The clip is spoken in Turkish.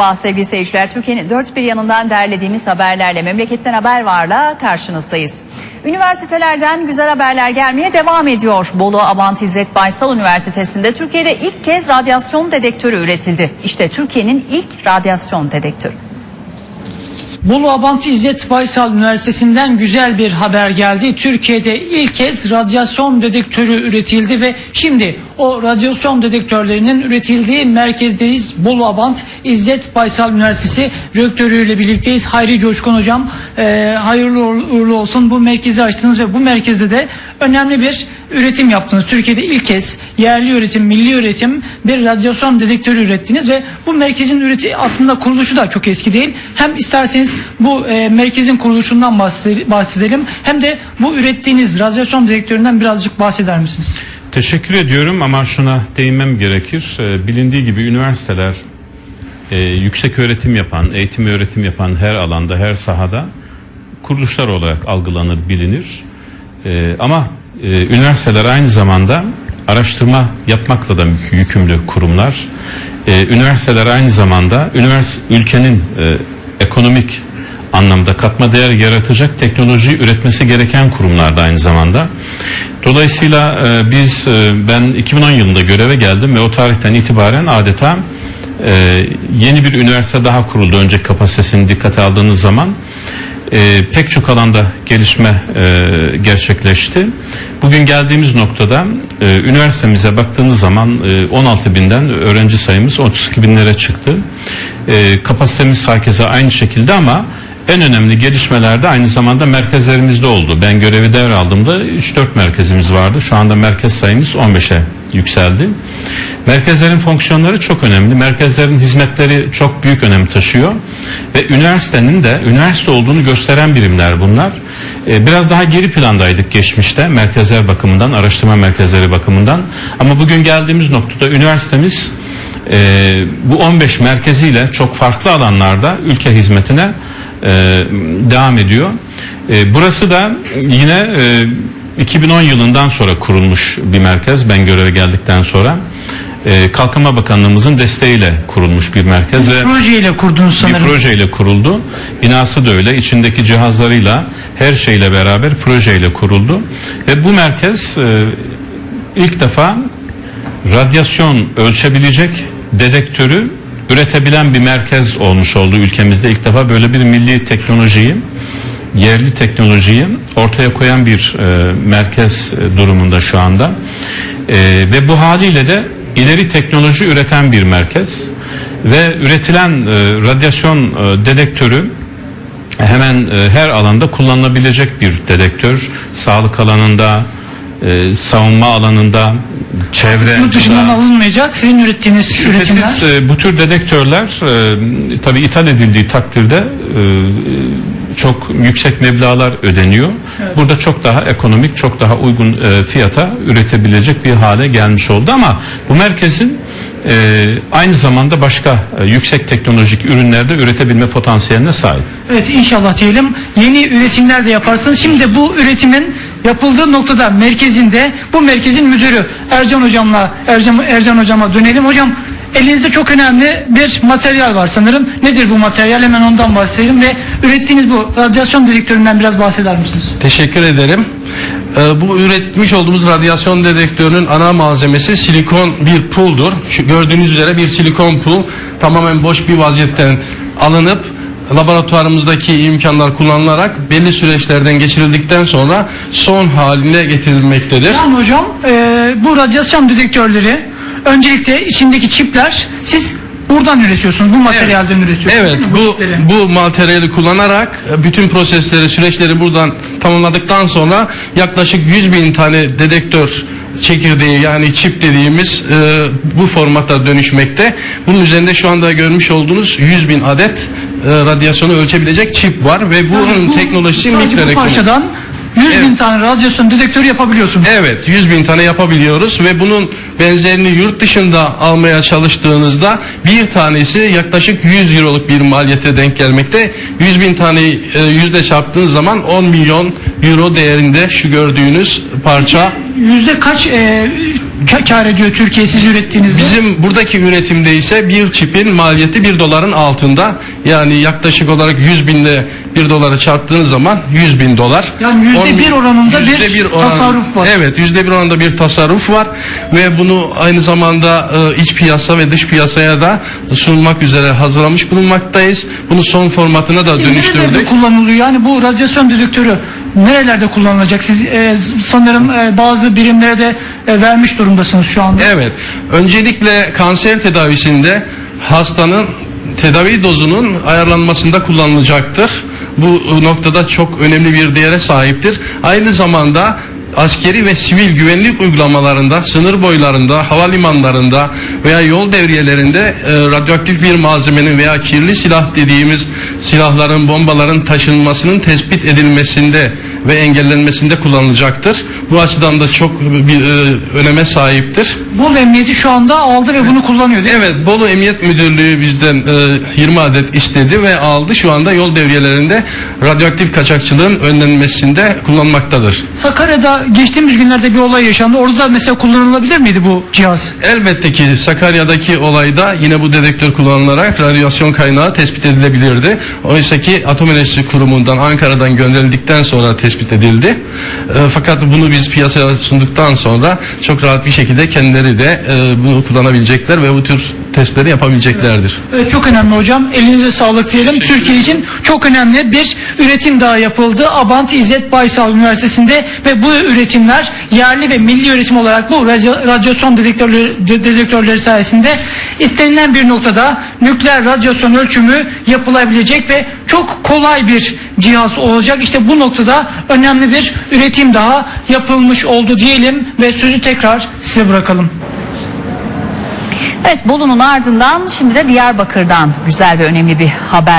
sabah sevgili seyirciler. Türkiye'nin dört bir yanından derlediğimiz haberlerle Memleketten Haber Var'la karşınızdayız. Üniversitelerden güzel haberler gelmeye devam ediyor. Bolu Abant İzzet Baysal Üniversitesi'nde Türkiye'de ilk kez radyasyon dedektörü üretildi. İşte Türkiye'nin ilk radyasyon dedektörü. Bolu Abant İzzet Baysal Üniversitesi'nden güzel bir haber geldi. Türkiye'de ilk kez radyasyon dedektörü üretildi ve şimdi o radyasyon dedektörlerinin üretildiği merkezdeyiz. Bolu Abant İzzet Baysal Üniversitesi rektörüyle birlikteyiz. Hayri Coşkun Hocam e, hayırlı uğurlu olsun. Bu merkezi açtınız ve bu merkezde de önemli bir üretim yaptınız. Türkiye'de ilk kez yerli üretim, milli üretim bir radyasyon dedektörü ürettiniz ve bu merkezin üreti aslında kuruluşu da çok eski değil. Hem isterseniz bu e, merkezin kuruluşundan bahsede- bahsedelim hem de bu ürettiğiniz radyasyon dedektöründen birazcık bahseder misiniz? Teşekkür ediyorum ama şuna değinmem gerekir. Ee, Bilindiği gibi üniversiteler e, yüksek öğretim yapan, eğitim öğretim yapan her alanda, her sahada kuruluşlar olarak algılanır, bilinir. Ee, ama e, üniversiteler aynı zamanda araştırma yapmakla da yük- yükümlü kurumlar. Ee, üniversiteler aynı zamanda ünivers ülkenin e, ekonomik anlamda katma değer yaratacak teknoloji üretmesi gereken kurumlar da aynı zamanda. Dolayısıyla e, biz e, ben 2010 yılında göreve geldim ve o tarihten itibaren adeta e, yeni bir üniversite daha kuruldu. Önce kapasitesini dikkate aldığınız zaman e, pek çok alanda gelişme e, gerçekleşti. Bugün geldiğimiz noktada e, üniversitemize baktığınız zaman e, 16 binden öğrenci sayımız 32 binlere çıktı. E, kapasitemiz herkese aynı şekilde ama en önemli gelişmelerde aynı zamanda merkezlerimizde oldu. Ben görevi devraldığımda 3-4 merkezimiz vardı. Şu anda merkez sayımız 15'e yükseldi. Merkezlerin fonksiyonları çok önemli. Merkezlerin hizmetleri çok büyük önem taşıyor. Ve üniversitenin de üniversite olduğunu gösteren birimler bunlar. Ee, Biraz daha geri plandaydık geçmişte merkezler bakımından, araştırma merkezleri bakımından. Ama bugün geldiğimiz noktada üniversitemiz e, bu 15 merkeziyle çok farklı alanlarda ülke hizmetine e, devam ediyor. E, burası da yine e, 2010 yılından sonra kurulmuş bir merkez. Ben göreve geldikten sonra e, Kalkınma Bakanlığımızın desteğiyle kurulmuş bir merkez ve Projeyle kurdunuz bir sanırım. projeyle kuruldu. Binası da öyle. içindeki cihazlarıyla her şeyle beraber projeyle kuruldu. Ve bu merkez e, ilk defa radyasyon ölçebilecek dedektörü üretebilen bir merkez olmuş oldu ülkemizde. ilk defa böyle bir milli teknolojiyi yerli teknolojiyi ortaya koyan bir e, merkez e, durumunda şu anda. E, ve bu haliyle de ileri teknoloji üreten bir merkez ve üretilen e, radyasyon e, dedektörü hemen e, her alanda kullanılabilecek bir dedektör. Sağlık alanında, e, savunma alanında, çevre Yurt dışından alınmayacak sizin ürettiğiniz Şüphesiz üretimler. e, bu tür dedektörler e, tabii ithal edildiği takdirde e, çok yüksek meblağlar ödeniyor. Burada çok daha ekonomik, çok daha uygun e, fiyata üretebilecek bir hale gelmiş oldu ama bu merkezin e, aynı zamanda başka e, yüksek teknolojik ürünlerde üretebilme potansiyeline sahip. Evet inşallah diyelim yeni üretimler de yaparsınız. Şimdi bu üretimin yapıldığı noktada merkezinde bu merkezin müdürü Ercan hocamla Ercan, Ercan hocama dönelim. Hocam elinizde çok önemli bir materyal var sanırım. Nedir bu materyal? Hemen ondan bahsedelim ve ürettiğiniz bu radyasyon dedektöründen biraz bahseder misiniz? Teşekkür ederim. Ee, bu üretmiş olduğumuz radyasyon dedektörünün ana malzemesi silikon bir puldur. Şu gördüğünüz üzere bir silikon pul tamamen boş bir vaziyetten alınıp laboratuvarımızdaki imkanlar kullanılarak belli süreçlerden geçirildikten sonra son haline getirilmektedir. Yani hocam e, bu radyasyon dedektörleri öncelikle içindeki çipler siz buradan üretiyorsunuz. Bu materyalden üretiyorsunuz. Evet değil mi bu çipleri? bu materyali kullanarak e, bütün prosesleri süreçleri buradan tamamladıktan sonra yaklaşık 100 bin tane dedektör çekirdeği yani çip dediğimiz e, bu formata dönüşmekte. Bunun üzerinde şu anda görmüş olduğunuz 100 bin adet e, radyasyonu ölçebilecek çip var ve bunun Yani bu- teknolojisi sadece bu mikroelektronik. parçadan 100 bin Evet. tane radyasyon dedektörü yapabiliyorsunuz. Evet 100 bin tane yapabiliyoruz ve bunun benzerini yurt dışında almaya çalıştığınızda bir tanesi yaklaşık 100 euroluk bir maliyete denk gelmekte. 100 bin taneyi e, yüzde çarptığınız zaman 10 milyon euro değerinde şu gördüğünüz parça Yüzde kaç e, ka- kar ediyor Türkiye siz ürettiğinizde? Bizim buradaki üretimde ise bir çipin maliyeti 1 doların altında. Yani yaklaşık olarak 100 binle 1 doları çarptığınız zaman 100 bin dolar. Yani yüzde bir oranında bir tasarruf var. Evet yüzde bir oranında bir tasarruf var. Ve bunu aynı zamanda e, iç piyasa ve dış piyasaya da sunmak üzere hazırlamış bulunmaktayız. Bunu son formatına da Nerelerde dönüştürdük. kullanılıyor? Yani bu radyasyon dedektörü nerelerde kullanılacak? Siz e, sanırım e, bazı birimlere de e, vermiş durumdasınız şu anda. Evet. Öncelikle kanser tedavisinde hastanın tedavi dozunun ayarlanmasında kullanılacaktır. Bu noktada çok önemli bir değere sahiptir. Aynı zamanda askeri ve sivil güvenlik uygulamalarında, sınır boylarında, havalimanlarında veya yol devriyelerinde e, radyoaktif bir malzemenin veya kirli silah dediğimiz silahların, bombaların taşınmasının tespit edilmesinde ve engellenmesinde kullanılacaktır. Bu açıdan da çok bir e, öneme sahiptir. Bu emniyeti şu anda aldı ve bunu kullanıyor değil mi? Evet Bolu Emniyet Müdürlüğü bizden e, 20 adet istedi ve aldı. Şu anda yol devriyelerinde radyoaktif kaçakçılığın önlenmesinde kullanmaktadır. Sakarya'da geçtiğimiz günlerde bir olay yaşandı. Orada da mesela kullanılabilir miydi bu cihaz? Elbette ki Sakarya'daki olayda yine bu dedektör kullanılarak radyasyon kaynağı tespit edilebilirdi. Oysa ki Atom Enerjisi Kurumu'ndan Ankara'dan gönderildikten sonra tespit edildi. E, fakat bunu biz piyasaya sunduktan sonra çok rahat bir şekilde kendileri de e, bunu kullanabilecekler ve bu tür testleri yapabileceklerdir. Evet, çok önemli hocam. Elinize sağlık diyelim. Türkiye için çok önemli bir üretim daha yapıldı. Abant İzzet Baysal Üniversitesi'nde ve bu üretimler yerli ve milli üretim olarak bu radyasyon dedektörleri, de- dedektörleri sayesinde istenilen bir noktada nükleer radyasyon ölçümü yapılabilecek ve çok kolay bir cihaz olacak. İşte bu noktada önemli bir üretim daha yapılmış oldu diyelim ve sözü tekrar size bırakalım. Evet Bolu'nun ardından şimdi de Diyarbakır'dan güzel ve önemli bir haber.